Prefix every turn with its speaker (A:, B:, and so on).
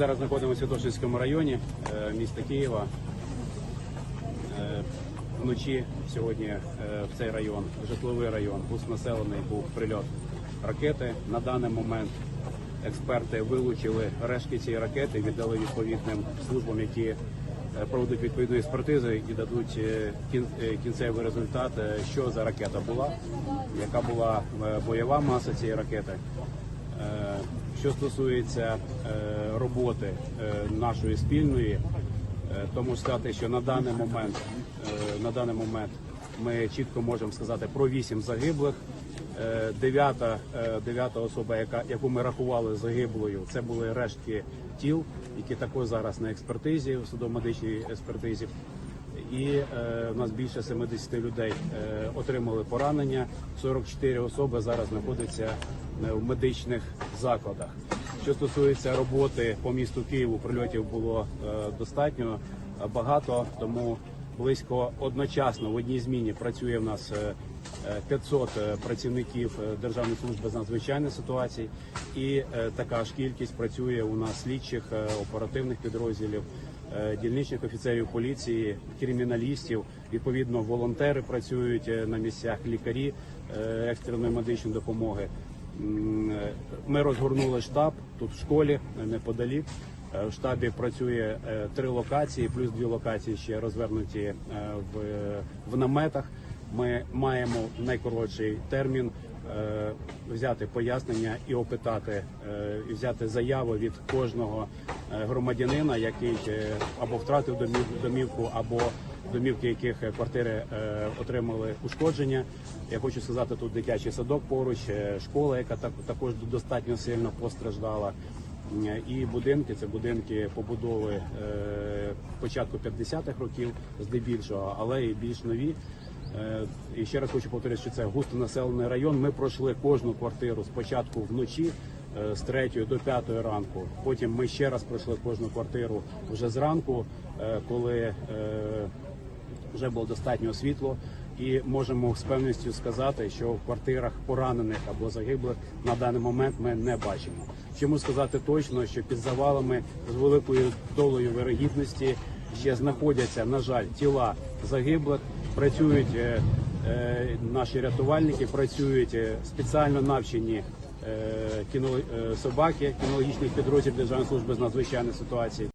A: Зараз знаходимося в Святошинському районі е, міста Києва. Е, Вночі сьогодні е, в цей район, житловий район, густонаселений був прильот ракети. На даний момент експерти вилучили рештки цієї ракети, віддали відповідним службам, які проведуть відповідну експертизу і дадуть кін- кінцевий результат, що за ракета була, яка була бойова маса цієї ракети. Що стосується е, роботи е, нашої спільної, е, то можу сказати, що на даний момент на даний момент ми чітко можемо сказати про вісім загиблих. Дев'ята дев'ята особа, яка яку ми рахували загиблою, це були рештки тіл, які також зараз на експертизі, в судово-медичній експертизі. І е, у нас більше 70 людей е, отримали поранення. 44 особи зараз знаходяться е, в медичних закладах. Що стосується роботи по місту Києву, прильотів було е, достатньо е, багато, тому близько одночасно в одній зміні працює в нас е, е, 500 е, працівників Державної служби з надзвичайних ситуацій, і така ж кількість працює у нас слідчих оперативних підрозділів дільничних офіцерів поліції, криміналістів. Відповідно, волонтери працюють е, на місцях, лікарі е, екстреної медичної допомоги. Е, Ми розгорнули штаб тут в школі е, неподалік. Е, В штабі працює е, три локації, плюс дві локації ще розвернуті е, в, в наметах. Ми маємо найкоротший термін е, взяти пояснення і опитати, е, взяти заяву від кожного е, громадянина, який або втратив домів- домівку, або домівки, яких квартири отримали ушкодження. Я хочу сказати, тут дитячий садок поруч, школа, яка так, також достатньо сильно постраждала. І будинки це будинки побудови початку 50-х років, здебільшого, але і більш нові. Е, І ще раз хочу повторити, що це густонаселений район. Ми пройшли кожну квартиру спочатку вночі е, з 3 до 5 ранку. Потім ми ще раз пройшли кожну квартиру вже зранку, е, коли вже було достатньо світло. І можемо з певністю сказати, що в квартирах поранених або загиблих на даний момент ми не бачимо. Чому сказати точно, що під завалами з великою долею вирогідності ще знаходяться, на жаль, тіла загиблих, працюють е, е, наші рятувальники, працюють е, спеціально навчені собаки кінологічних підрозділів Державної служби з надзвичайних ситуацій.